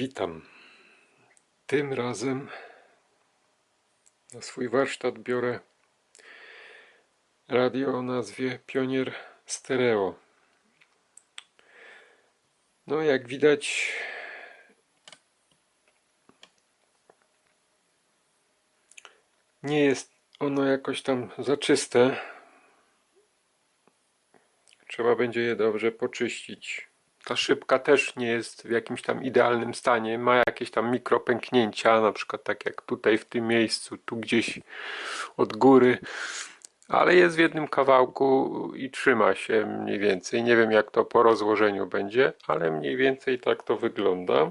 Witam. Tym razem na swój warsztat biorę radio o nazwie Pionier Stereo. No, jak widać, nie jest ono jakoś tam za czyste. Trzeba będzie je dobrze poczyścić. Ta szybka też nie jest w jakimś tam idealnym stanie. Ma jakieś tam mikropęknięcia, na przykład tak jak tutaj w tym miejscu, tu gdzieś od góry. Ale jest w jednym kawałku i trzyma się mniej więcej. Nie wiem jak to po rozłożeniu będzie, ale mniej więcej tak to wygląda.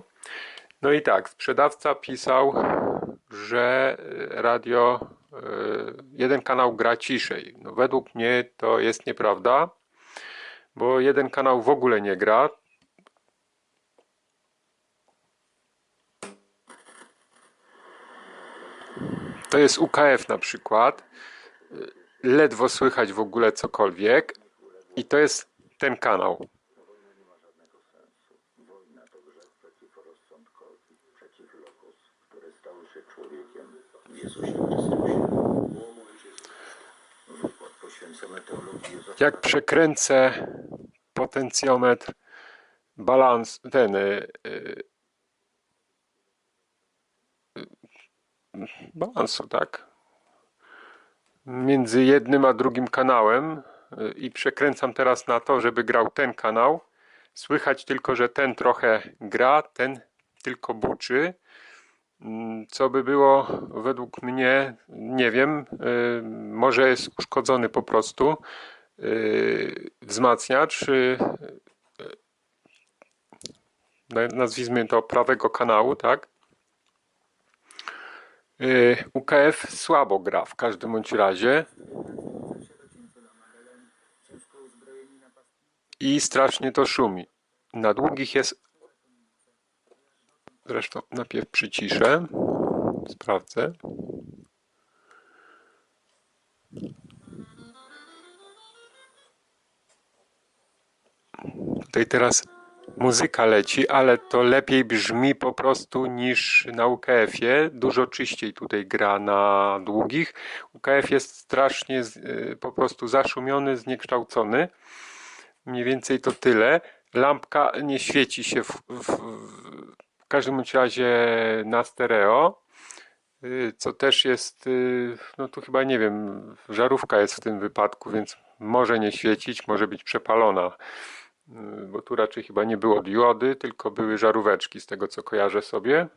No i tak, sprzedawca pisał, że radio, e, jeden kanał gra ciszej. No według mnie to jest nieprawda bo jeden kanał w ogóle nie gra. To jest UKF na przykład. Ledwo słychać w ogóle cokolwiek. I to jest ten kanał. Jak przekręcę potencjometr balans, ten y, balansu, tak? Między jednym a drugim kanałem y, i przekręcam teraz na to, żeby grał ten kanał. Słychać tylko, że ten trochę gra, ten tylko buczy. Co by było według mnie, nie wiem, y, może jest uszkodzony po prostu y, wzmacniacz, y, na- nazwijmy to prawego kanału, tak? Y, UKF słabo gra w każdym bądź razie. I strasznie to szumi. Na długich jest zresztą najpierw przyciszę. Sprawdzę. Tutaj teraz muzyka leci, ale to lepiej brzmi po prostu niż na UKF-ie. Dużo czyściej tutaj gra na długich. UKF jest strasznie y, po prostu zaszumiony, zniekształcony. Mniej więcej to tyle. Lampka nie świeci się w, w, w każdym razie na stereo. Y, Co też jest, y, no tu chyba nie wiem, żarówka jest w tym wypadku, więc może nie świecić, może być przepalona bo tu raczej chyba nie było diody, tylko były żaróweczki, z tego co kojarzę sobie.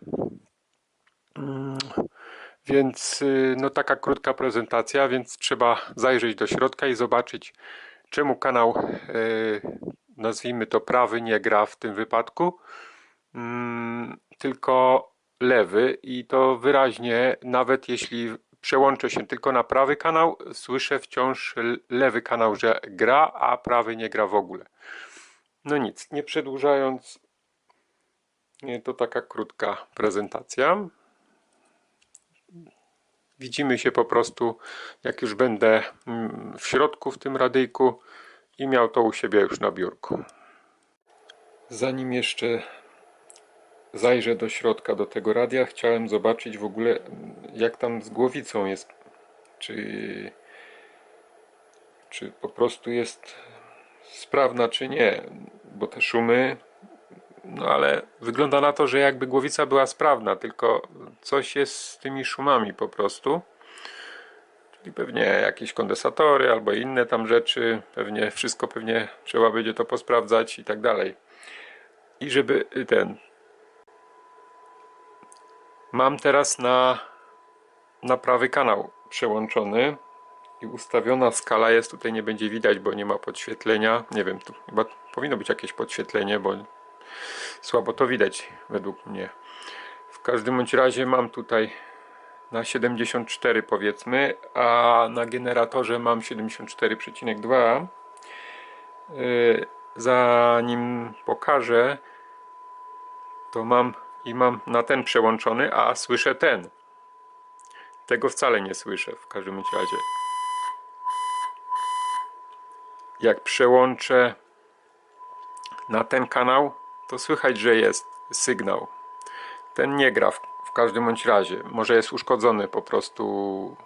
Mm, Więc y, no taka krótka prezentacja, więc trzeba zajrzeć do środka i zobaczyć, czemu kanał, nazwijmy to prawy, nie gra w tym wypadku, tylko lewy i to wyraźnie, nawet jeśli przełączę się tylko na prawy kanał, słyszę wciąż lewy kanał, że gra, a prawy nie gra w ogóle. No nic, nie przedłużając, to taka krótka prezentacja. Widzimy się po prostu, jak już będę mm, w środku w tym radyjku i miał to u siebie już na biurku. Zanim jeszcze zajrzę do środka do tego radia, chciałem zobaczyć w ogóle, jak tam z głowicą jest. Czy, czy po prostu jest sprawna, czy nie, bo te szumy, no ale wygląda na to, że jakby głowica była sprawna, tylko coś jest z tymi szumami po prostu. Czyli pewnie jakieś kondensatory albo inne tam rzeczy, pewnie wszystko pewnie trzeba będzie to posprawdzać i tak dalej. I żeby ten. Mam teraz na, na prawy kanał przełączony i ustawiona skala jest, tutaj nie będzie widać, bo nie ma podświetlenia. Nie wiem, tu chyba powinno być jakieś podświetlenie, bo słabo to widać według mnie. W każdym bądź razie mam tutaj na 74 powiedzmy, a na generatorze mam 74,2. Yy, Zanim pokażę, to mam i mam na ten przełączony, a słyszę ten. Tego wcale nie słyszę w każdym razie. Jak przełączę na ten kanał, to słychać, że jest sygnał. ten nie gra w, w każdym bądź razie. Może jest uszkodzony po prostu.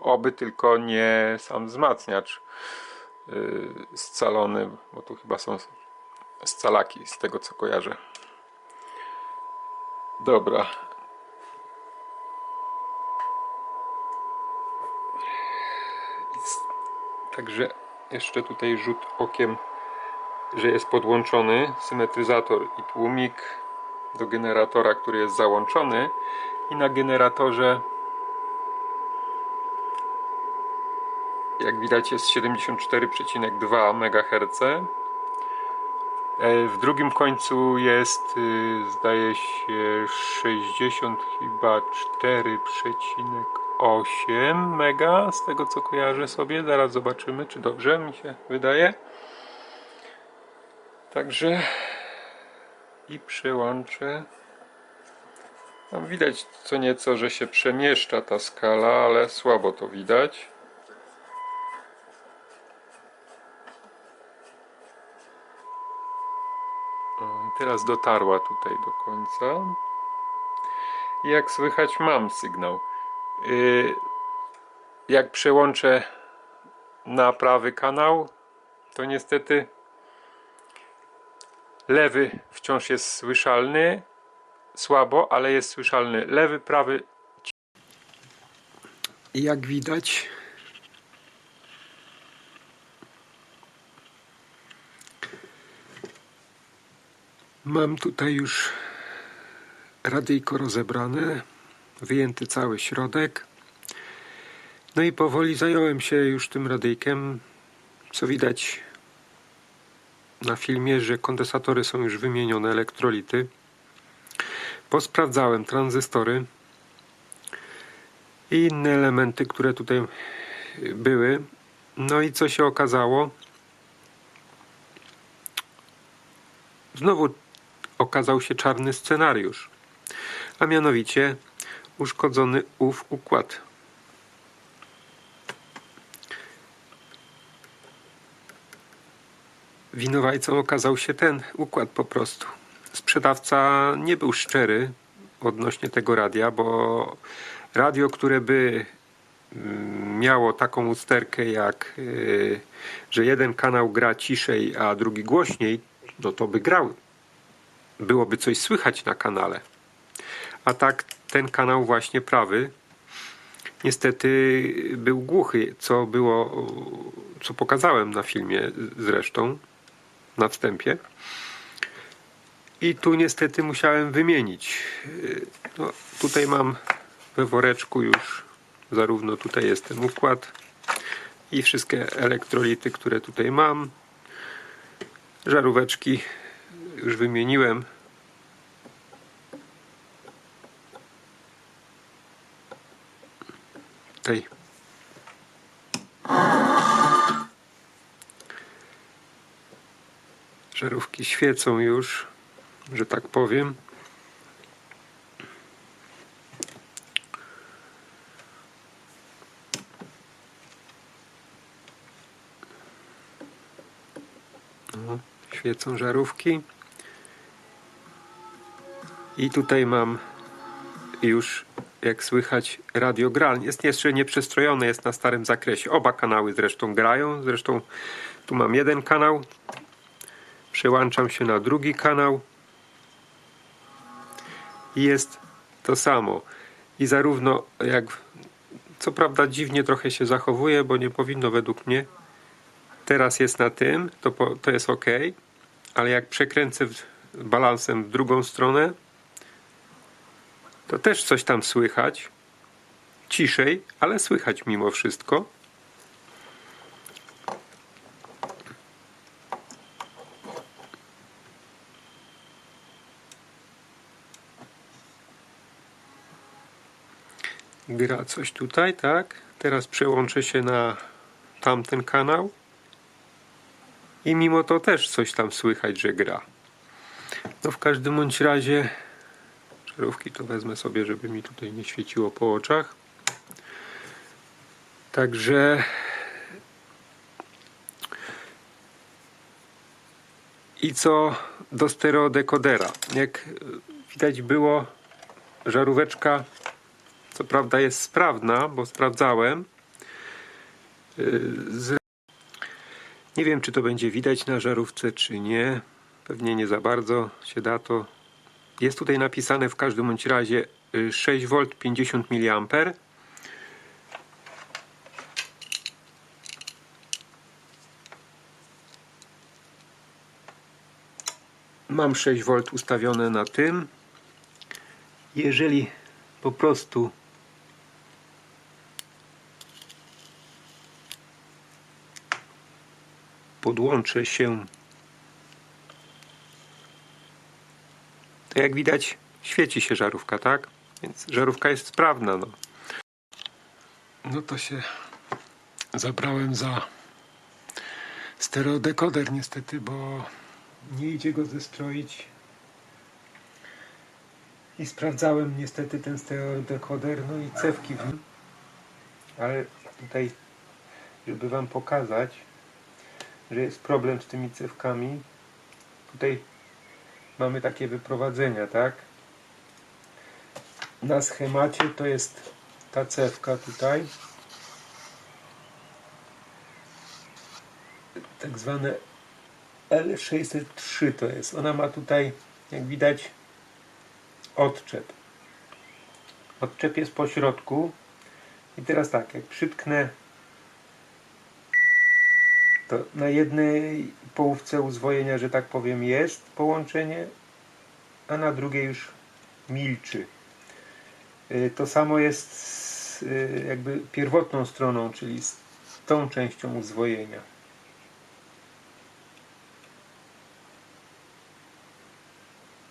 Oby tylko nie sam wzmacniacz yy, scalony, bo tu chyba są scalaki z tego co kojarzę. Dobra. Także jeszcze tutaj rzut okiem, że jest podłączony symetryzator i tłumik do generatora, który jest załączony. I na generatorze jak widać jest 74,2 MHz E, w drugim końcu jest y, zdaje się 60 chyba 4,8 mega z tego co kojarzę sobie zaraz zobaczymy czy dobrze mi się wydaje także i przełączę tam widać co nieco, że się przemieszcza ta skala, ale słabo to widać. Teraz dotarła tutaj do końca. Jak słychać mam sygnał. Yy, Jak przełączę na prawy kanał, to niestety lewy wciąż jest słyszalny, słabo, ale jest słyszalny. Lewy, prawy. Jak widać, mam tutaj już radyjko rozebrane, wyjęty cały środek. No i powoli zająłem się już tym radyjkiem. Co widać na filmie, że kondensatory są już wymienione, elektrolity. Posprawdzałem tranzystory i inne elementy, które tutaj były. No i co się okazało? Znowu okazał się czarny scenariusz, a mianowicie uszkodzony ów układ. Winowajcą okazał się ten układ po prostu. Sprzedawca nie był szczery odnośnie tego radia, bo radio, które by mm, miało taką usterkę jak, yy, że jeden kanał gra ciszej, a drugi głośniej, no to by grał. Byłoby coś słychać na kanale. A tak ten kanał właśnie prawy niestety był głuchy, co było, co pokazałem na filmie zresztą na wstępie. I tu niestety musiałem wymienić. No, tutaj mam we woreczku już zarówno tutaj jest ten układ i wszystkie elektrolity, które tutaj mam. Żaróweczki już wymieniłem. Tej. Żarówki świecą już, że tak powiem. O, świecą żarówki. I tutaj mam już, jak słychać, radio gra. Jest jeszcze nieprzestrojone, jest na starym zakresie. Oba kanały zresztą grają. Zresztą tu mam jeden kanał. Przełączam się na drugi kanał. I jest to samo. I zarówno jak, co prawda dziwnie trochę się zachowuje, bo nie powinno według mnie. Teraz jest na tym, to, po, to jest ok, ale jak przekręcę w, balansem w drugą stronę, to też coś tam słychać. Ciszej, ale słychać mimo wszystko. Gra coś tutaj, tak? Teraz przełączę się na tamten kanał. I mimo to też coś tam słychać, że gra. No w każdym bądź razie żarówki to wezmę sobie, żeby mi tutaj nie świeciło po oczach. Także i co do stereodekodera. Jak widać było żaróweczka co prawda jest sprawna, bo sprawdzałem. Yy. Nie wiem, czy to będzie widać na żarówce, czy nie. Pewnie nie za bardzo się da to. Jest tutaj napisane w każdym bądź razie y, 6V 50 mA. Mam 6V ustawione na tym. Jeżeli po prostu podłączę się, jak widać świeci się żarówka, tak? Więc żarówka jest sprawna. No, no to się zabrałem za stereodekoder niestety, bo nie idzie go zestroić. I sprawdzałem niestety ten stereodekoder, no i cewki w nim. Ale tutaj, żeby Wam pokazać, że jest problem z tymi cewkami, tutaj mamy takie wyprowadzenia, tak? Na schemacie to jest ta cewka tutaj. Tak zwane L603 to jest. Ona ma tutaj, jak widać, odczep. Odczep jest po środku. I teraz tak, jak przytknę to na jednej połówce uzwojenia, że tak powiem, jest połączenie, a na drugiej już milczy. Y, To samo jest z y, jakby pierwotną stroną, czyli z tą częścią uzwojenia.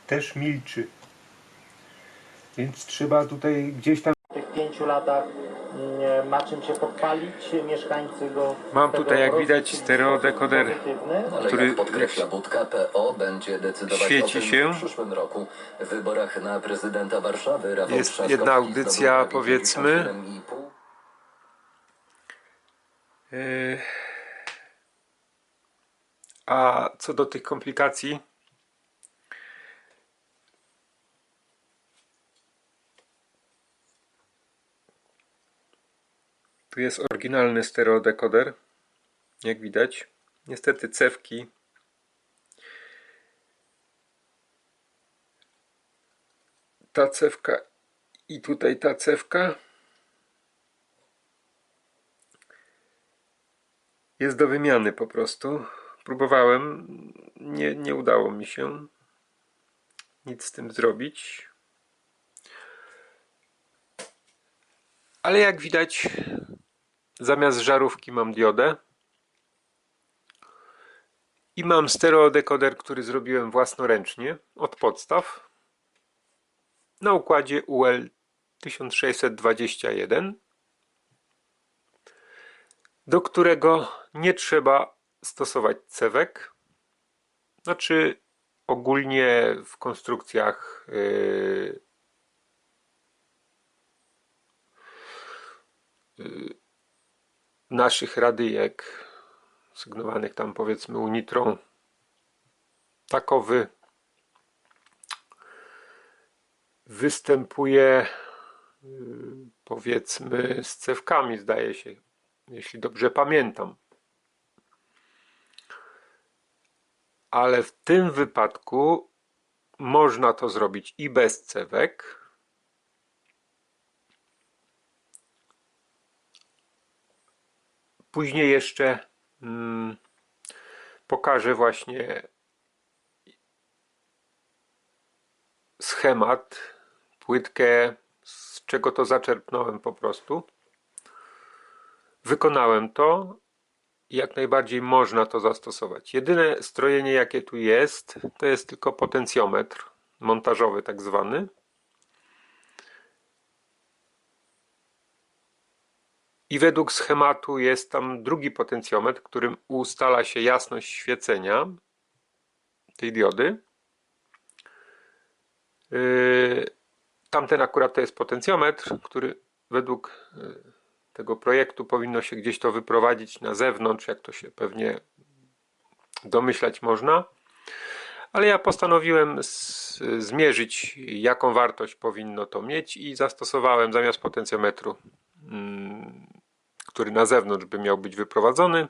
Też milczy. Więc trzeba tutaj gdzieś tam W tych pięciu latach mm, ma czym się podpalić, mieszkańcy go... Mam tutaj, jak widać, stereodekoder, który podkreśla Budka, PO będzie decydować świeci się. w przyszłym roku. W wyborach na prezydenta Warszawy Rafał Jest Trzaskowski jedna audycja, powiedzmy. 57,5. Yy. A co do tych komplikacji, tu jest oryginalny stereodekoder, jak widać. Niestety cewki ta cewka i tutaj ta cewka jest do wymiany po prostu. Próbowałem, nie, nie udało mi się nic z tym zrobić. Ale jak widać, zamiast żarówki mam diodę. I mam stereodekoder, który zrobiłem własnoręcznie od podstaw na układzie UL 1621 do którego nie trzeba stosować cewek. Znaczy, ogólnie w konstrukcjach yy, naszych radyjek, sygnowanych tam powiedzmy unitrą, takowy występuje yy, powiedzmy z cewkami, zdaje się jeśli dobrze pamiętam. Ale w tym wypadku można to zrobić i bez cewek. Później jeszcze mm, pokażę właśnie schemat, płytkę, z czego to zaczerpnąłem po prostu. Wykonałem to i jak najbardziej można to zastosować. Jedyne strojenie jakie tu jest, to jest tylko potencjometr montażowy tak zwany. I według schematu jest tam drugi potencjometr, którym ustala się jasność świecenia tej diody. Yy, Tamten akurat to jest potencjometr, który według yy, tego projektu powinno się gdzieś to wyprowadzić na zewnątrz, jak to się pewnie domyślać można. ale ja postanowiłem zmierzyć, jaką wartość powinno to mieć i zastosowałem zamiast potencjometru, mm, który na zewnątrz by miał być wyprowadzony,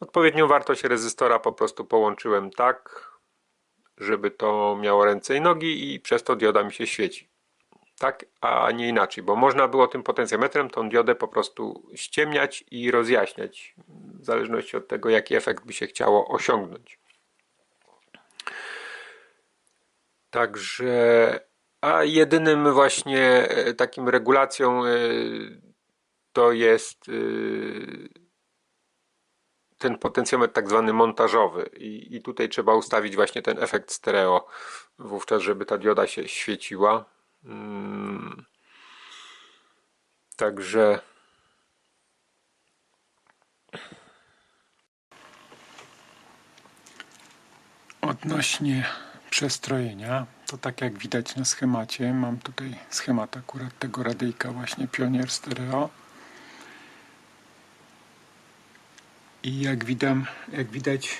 odpowiednią wartość rezystora po prostu połączyłem tak, żeby to miało ręce i nogi i przez to dioda mi się świeci. Tak, a nie inaczej, bo można było tym potencjometrem tą diodę po prostu ściemniać i rozjaśniać, w zależności od tego, jaki efekt by się chciało osiągnąć. Także, a jedynym właśnie e, takim regulacją e, to jest e, ten potencjometr tak zwany montażowy I, i tutaj trzeba ustawić właśnie ten efekt stereo wówczas, żeby ta dioda się świeciła. Mm. Także Odnośnie przestrojenia, to tak jak widać na schemacie, mam tutaj schemat akurat tego radyjka właśnie Pionier Stereo. I jak widać, jak widać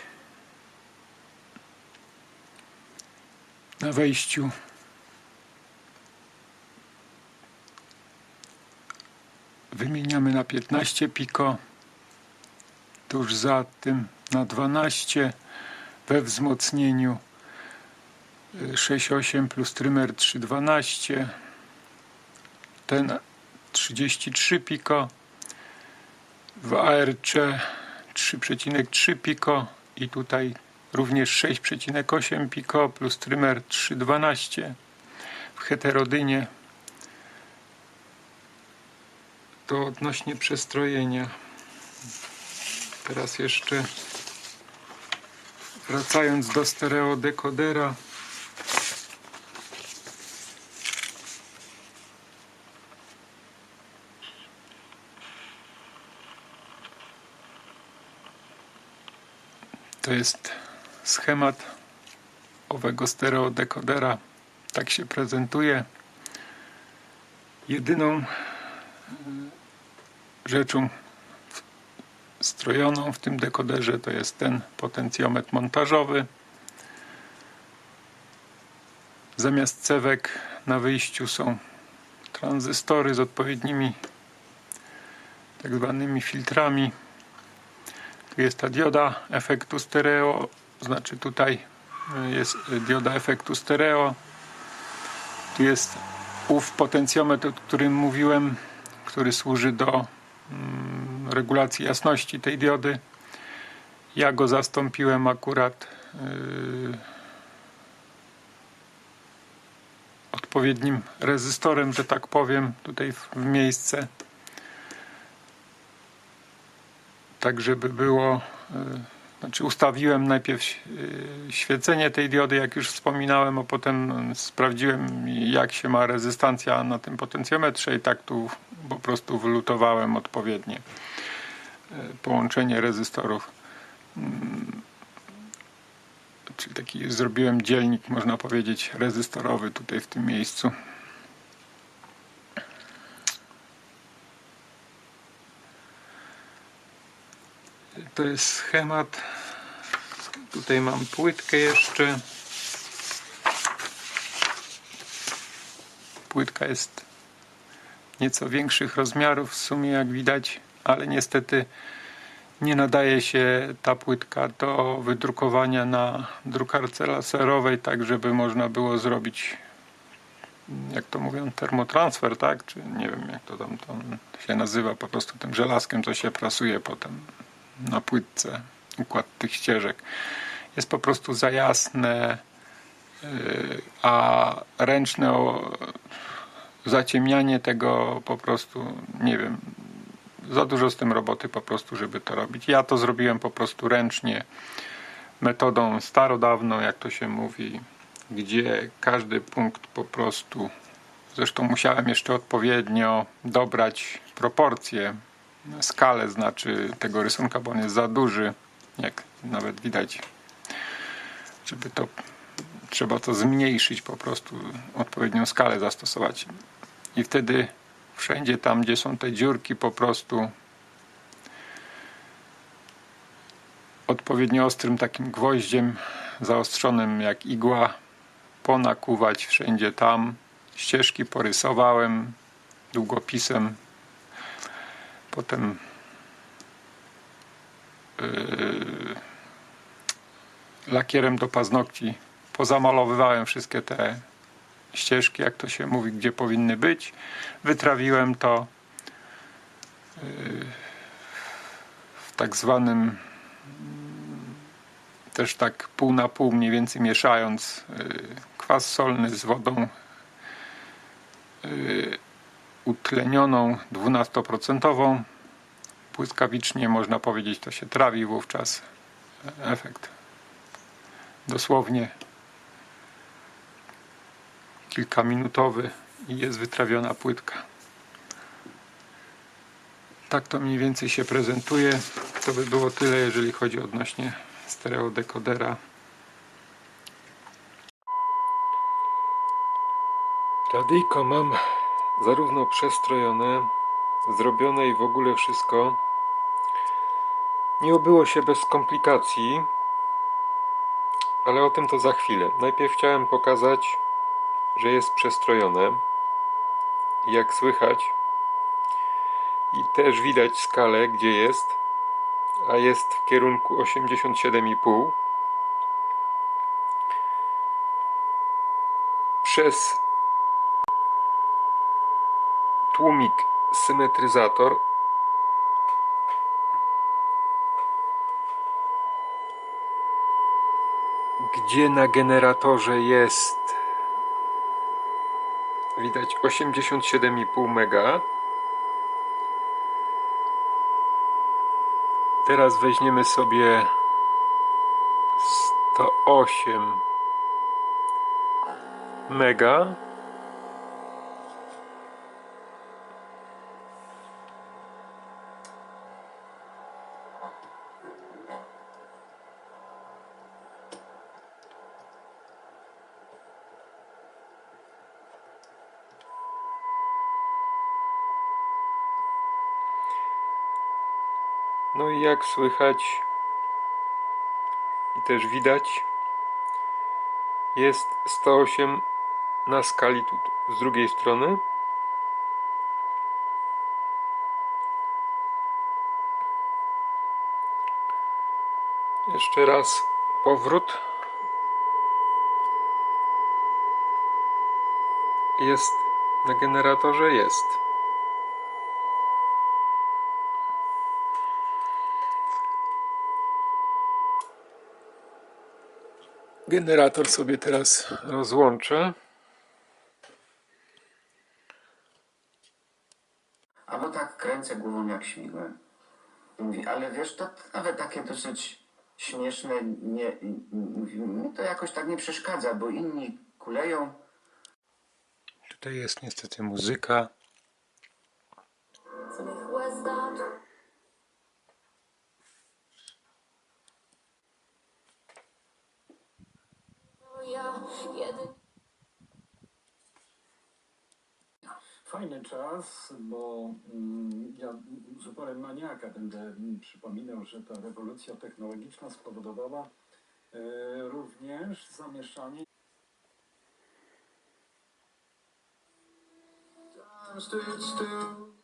na wejściu wymieniamy na 15 piko, tuż za tym na 12 we wzmocnieniu y, 6.8 plus trymer 3.12 ten 33 piko w ARC 3,3 piko i tutaj również 6,8 piko plus trymer 3.12 w heterodynie to odnośnie przestrojenia teraz jeszcze Wracając do stereo dekodera. To jest schemat owego stereo dekodera. Tak się prezentuje. Jedyną y, rzeczą strojoną w tym dekoderze to jest ten potencjometr montażowy. Zamiast cewek na wyjściu są tranzystory z odpowiednimi tak zwanymi filtrami. Tu jest ta dioda efektu stereo, znaczy tutaj jest dioda efektu stereo. Tu jest ów potencjometr, o którym mówiłem, który służy do mm, regulacji jasności tej diody. Ja go zastąpiłem akurat yy, odpowiednim rezystorem, że tak powiem, tutaj w miejsce. Tak, żeby było. Yy, znaczy, ustawiłem najpierw yy, świecenie tej diody, jak już wspominałem, a potem sprawdziłem, jak się ma rezystancja na tym potencjometrze, i tak tu po prostu wylutowałem odpowiednie połączenie rezystorów. Mm, Czyli taki zrobiłem dzielnik, można powiedzieć, rezystorowy tutaj w tym miejscu. To jest schemat. Tutaj mam płytkę jeszcze. Płytka jest nieco większych rozmiarów w sumie, jak widać, ale niestety nie nadaje się ta płytka do wydrukowania na drukarce laserowej, tak żeby można było zrobić, jak to mówią, termotransfer, tak? Czy nie wiem, jak to tam, tam się nazywa, po prostu tym żelazkiem, co się prasuje potem na płytce, układ tych ścieżek. Jest po prostu za jasne, yy, a ręczne zaciemnianie tego po prostu, nie wiem, za dużo z tym roboty po prostu, żeby to robić. Ja to zrobiłem po prostu ręcznie, metodą starodawną, jak to się mówi, gdzie każdy punkt po prostu, zresztą musiałem jeszcze odpowiednio dobrać proporcje, skalę znaczy tego rysunka, bo on jest za duży, jak nawet widać, żeby to trzeba to zmniejszyć po prostu, odpowiednią skalę zastosować. I wtedy wszędzie tam, gdzie są te dziurki, po prostu odpowiednio ostrym takim gwoździem zaostrzonym jak igła, ponakuwać wszędzie tam. Ścieżki porysowałem długopisem. Potem yy, lakierem do paznokci pozamalowywałem wszystkie te ścieżki, jak to się mówi, gdzie powinny być. Wytrawiłem to yy, w tak zwanym też tak pół na pół mniej więcej mieszając yy, kwas solny z wodą utlenioną 12% błyskawicznie można powiedzieć to się trawi wówczas efekt dosłownie kilkaminutowy i jest wytrawiona płytka. Tak to mniej więcej się prezentuje. To by było tyle, jeżeli chodzi odnośnie stereodekodera. Radyjko mam zarówno przestrojone, zrobione i w ogóle wszystko. Nie obyło się bez komplikacji, ale o tym to za chwilę. Najpierw chciałem pokazać, że jest przestrojone. Jak słychać, i też widać skalę, gdzie jest, a jest w kierunku 87,5. Przez tłumik symetryzator. Gdzie na generatorze jest? Widać 87,5 mega. Teraz weźmiemy sobie 108 mega No i jak słychać i też widać, jest 108 na skali tu z drugiej strony. Jeszcze raz powrót. Jest na generatorze jest. Generator sobie teraz rozłączę. A bo tak kręcę głową jak śmigłem. Mówi, ale wiesz, to nawet takie dosyć śmieszne, nie, mówi, mi to jakoś tak nie przeszkadza, bo inni kuleją. Tutaj jest niestety muzyka. Fajny czas, bo mm, ja z uporem maniaka będę przypominał, że ta rewolucja technologiczna spowodowała e, również zamieszanie. Time stood still.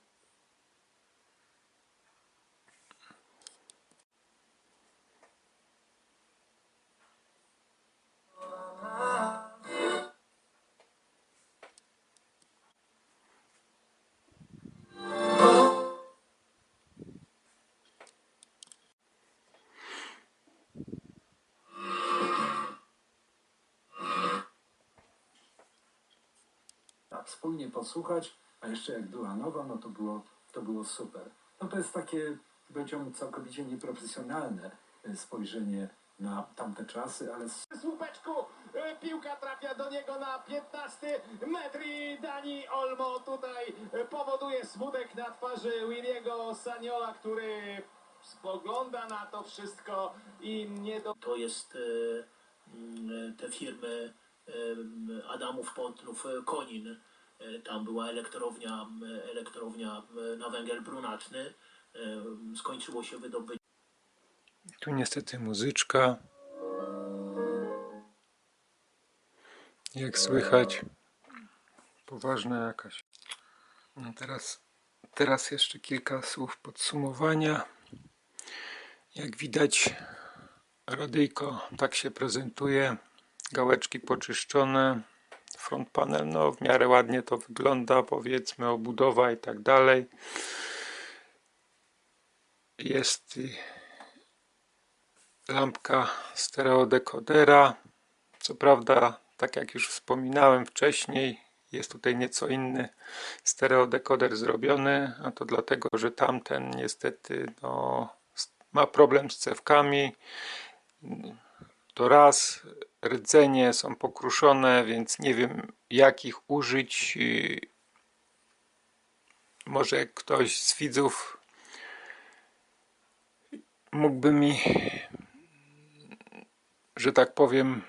Wspólnie posłuchać, a jeszcze jak była nowa, no to było, to było super. No to jest takie, powiedziałbym, całkowicie nieprofesjonalne e, spojrzenie na tamte czasy, ale słupeczku. E, Piłka trafia do niego na 15 metr i Dani Olmo tutaj e, powoduje smutek na twarzy Williego Saniola, który spogląda na to wszystko i nie do... to jest te firmy e, Adamów Pątnów e, Konin. E, Tam była elektrownia, elektrownia na węgiel brunatny. E, Skończyło się wydobycie Tu niestety muzyczka. Jak słychać, poważna jakaś. No teraz, teraz jeszcze kilka słów podsumowania. Jak widać, radyjko tak się prezentuje. Gałeczki poczyszczone. Front panel, no w miarę ładnie to wygląda, powiedzmy, obudowa i tak dalej. Jest lampka stereodekodera. Co prawda, tak jak już wspominałem wcześniej, jest tutaj nieco inny stereodekoder zrobiony, a to dlatego, że tamten niestety no, ma problem z cewkami. To raz, rdzenie są pokruszone, więc nie wiem jak ich użyć. Yy, Może ktoś z widzów mógłby mi, że tak powiem,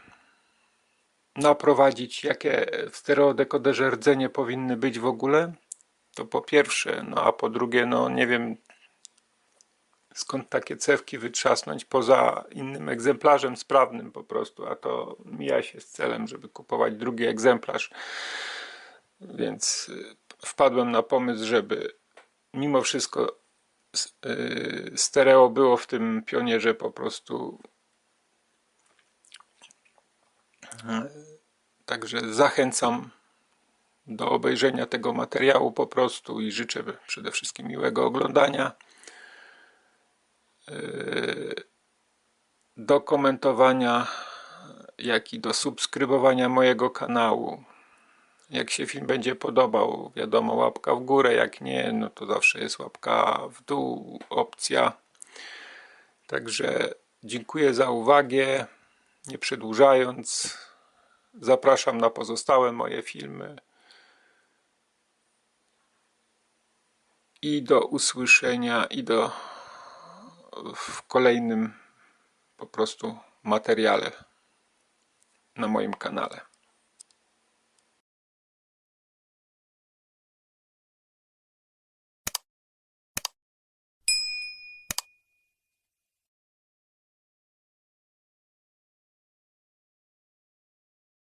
naprowadzić, jakie w stereodekoderze rdzenie powinny być w ogóle, to po pierwsze, no a po drugie, no nie wiem skąd takie cewki wytrzasnąć poza innym egzemplarzem sprawnym po prostu, a to mija się z celem, żeby kupować drugi egzemplarz. Więc y, wpadłem na pomysł, żeby mimo wszystko y, stereo było w tym pionierze po prostu Także zachęcam do obejrzenia tego materiału po prostu i życzę przede wszystkim miłego oglądania. Yy, Do komentowania, jak i do subskrybowania mojego kanału. Jak się film będzie podobał, wiadomo, łapka w górę, jak nie, no to zawsze jest łapka w dół, opcja. Także dziękuję za uwagę. Nie przedłużając, Zapraszam na pozostałe moje filmy. I do usłyszenia, i do w kolejnym po prostu materiale na moim kanale.